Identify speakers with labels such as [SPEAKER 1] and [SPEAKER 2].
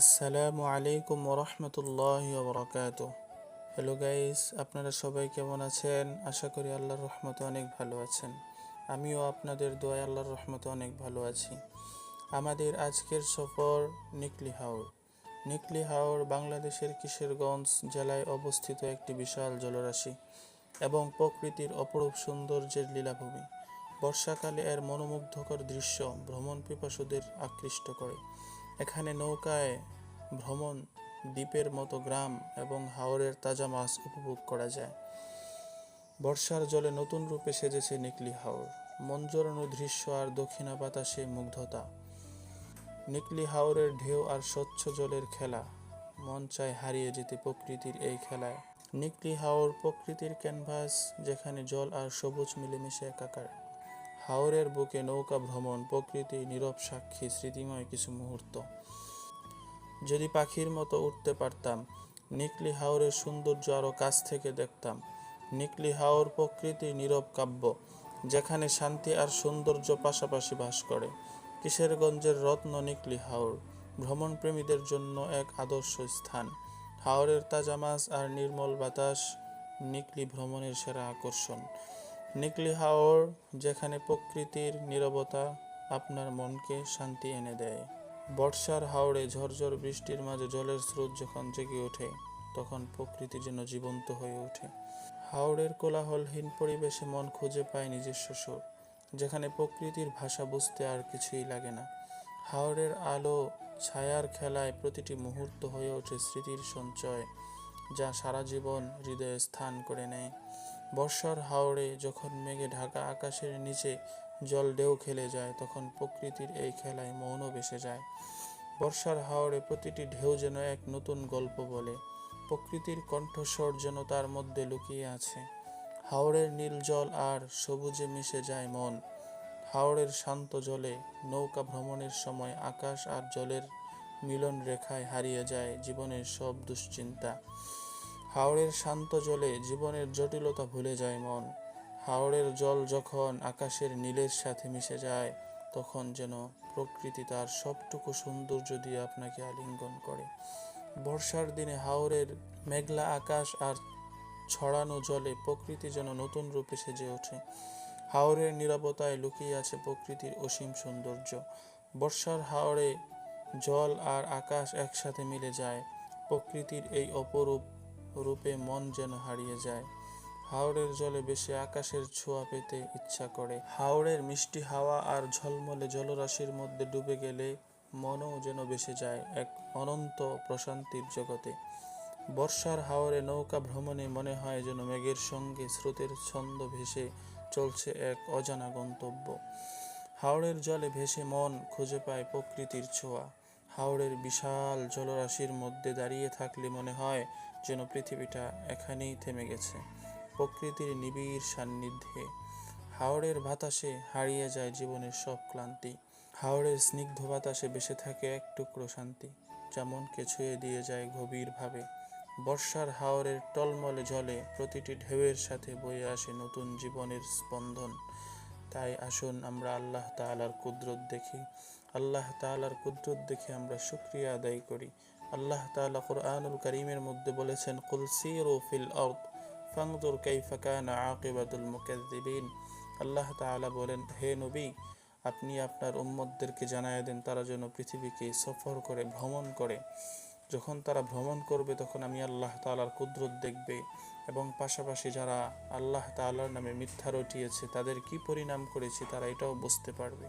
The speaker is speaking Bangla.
[SPEAKER 1] আসসালামু আলাইকুম ওরহমতুল্লাহ বরকাত হ্যালো গাইস আপনারা সবাই কেমন আছেন? আশা করি আল্লাহর রহমতে অনেক ভালো আছেন। আমিও আপনাদের দোয়ায় আল্লাহর রহমতে অনেক ভালো আছি। আমাদের আজকের সফর নিকলি হাওর। নিকলি হাওর বাংলাদেশের কিশোরগঞ্জ জেলায় অবস্থিত একটি বিশাল জলরাশি এবং প্রকৃতির অপরূপ সৌন্দর্যের লীলাভূমি। বর্ষাকালে এর মনোমুগ্ধকর দৃশ্য ভ্রমণ পিপাসুদের আকৃষ্ট করে। এখানে নৌকায় ভ্রমণ, দ্বীপের মতো গ্রাম এবং হাওরের তাজা মাছ উপভোগ করা যায়। বর্ষার জলে নতুন রূপে সেজেছে নিকলি হাওর। মন দৃশ্য আর দক্ষিণা বাতাসে মুগ্ধতা। নিকলি হাওরের ঢেউ আর স্বচ্ছ জলের খেলা। মন চায় হারিয়ে যেতে প্রকৃতির এই খেলায়। নিকলি হাওর প্রকৃতির ক্যানভাস যেখানে জল আর সবুজ মিলেমিশে একাকার। হাওরের বুকে নৌকা ভ্রমণ, প্রকৃতি নীরব সাক্ষী, স্মৃতিময় কিছু মুহূর্ত। যদি পাখির মতো উঠতে পারতাম, নিকলি হাওরের সৌন্দর্য আরও কাছ থেকে দেখতাম। নিকলি হাওর প্রকৃতি নীরব কাব্য, যেখানে শান্তি আর সৌন্দর্য পাশাপাশি বাস করে। কিশোরগঞ্জের রত্ন নিকলি হাওর, ভ্রমণপ্রেমীদের জন্য এক আদর্শ স্থান। হাওরের তাজা মাছ আর নির্মল বাতাস নিকলি ভ্রমণের সেরা আকর্ষণ। নিকলি হাওর, যেখানে প্রকৃতির নীরবতা আপনার মনকে শান্তি এনে দেয়। বর্ষার হাওড়ে ঝরঝর বৃষ্টির মাঝে জলের স্রোত যখন জেগে ওঠে, তখন প্রকৃতি যেন জীবন্ত হয়ে ওঠে। হাওড়ের কোলাহলহীন পরিবেশে মন খুঁজে পায় নিজস্ব সুর যেখানে প্রকৃতির ভাষা বুঝতে আর কিছুই লাগে না। হাওড়ের আলো ছায়ার খেলায় প্রতিটি মুহূর্ত হয়ে ওঠে স্মৃতির সঞ্চয়, যা সারা জীবন হৃদয়ে স্থান করে নেয়। বর্ষার হাওড়ে যখন মেঘে ঢাকা আকাশের নিচে জল ঢেউ খেলে যায়, তখন প্রকৃতির এই খেলায় মৌনও বেসে যায়। বর্ষার হাওড়ে প্রতিটি ঢেউ যেন এক নতুন গল্প বলে। প্রকৃতির কণ্ঠস্বর যেন তার মধ্যে লুকিয়ে আছে। হাওড়ের নীল জল আর সবুজে মিশে যায় মন। হাওড়ের শান্ত জলে নৌকা ভ্রমণের সময় আকাশ আর জলের মিলন রেখায় হারিয়ে যায় জীবনের সব দুশ্চিন্তা। হাওড়ের শান্ত জলে জীবনের জটিলতা ভুলে যায় মন। হাওড়ের জল যখন আকাশের নীলের সাথে মিশে যায়, তখন যেন প্রকৃতি তার সবটুকু সৌন্দর্য দিয়ে আপনাকে আলিঙ্গন করে। বর্ষার দিনে হাওরের মেঘলা আকাশ আর ছড়ানো জলে প্রকৃতি যেন নতুন রূপে সেজে ওঠে। হাওরের নিরাপত্তায় লুকিয়ে আছে প্রকৃতির অসীম সৌন্দর্য। বর্ষার হাওরে জল আর আকাশ একসাথে মিলে যায়। প্রকৃতির এই অপরূপ রূপে মন যেন হারিয়ে যায়। হাওড়ের জলে বেশি আকাশের ছোঁয়া পেতে ইচ্ছা করে। হাওড়ের মিষ্টি হাওয়া আর ঝলমলে জলরাশির মধ্যে ডুবে গেলে মনও যেন ভেসে যায় এক অনন্ত প্রশান্তির জগতে। বর্ষার হাওরে নৌকা ভ্রমণে মনে হয় যেন মেঘের সঙ্গে স্রোতের ছন্দ ভেসে চলছে এক অজানা গন্তব্য। হাওড়ের জলে ভেসে মন খুঁজে পায় প্রকৃতির ছোঁয়া। হাওড়ের বিশাল জলরাশির মধ্যে দাঁড়িয়ে থাকলে মনে হয় যেন পৃথিবীটা এখানেই থেমে গেছে। প্রকৃতির নিবিড় সান্নিধ্যে হাওড়ের বাতাসে হারিয়ে যায় জীবনের সব ক্লান্তি। হাওড়ের স্নিগ্ধ বাতাসে বেসে থাকে এক টুকরো শান্তি, যা মনকে ছুঁয়ে দিয়ে যায় গভীরভাবে। বর্ষার হাওরের টলমলে জলে প্রতিটি ঢেউয়ের সাথে বয়ে আসে নতুন জীবনের স্পন্দন। তাই আসুন আমরা আল্লাহ তাআলার কুদরত দেখি। আল্লাহ তাআলার কুদরত দেখে আমরা শুক্রিয়া আদায় করি। আল্লাহ তাআলা কোরআনুল করিমের মধ্যে বলেছেন, কুল সিরু ফিল আরদ ফাংদুর কাইফা কানা আকিবাতুল মুকাজ্জিবিন আল্লাহ তাআলা বলেন, হে নবী, আপনি আপনার উম্মতদেরকে জানায় দেন, তারা যেন পৃথিবীকে সফর করে, ভ্রমণ করে। যখন তারা ভ্রমণ করবে, তখন আমি আল্লাহ তাআলার কুদরত দেখবে এবং পাশাপাশি যারা আল্লাহ তাআলার নামে মিথ্যা রটিয়েছে, তাদের কি পরিণাম করেছে, তারা এটাও বুঝতে পারবে।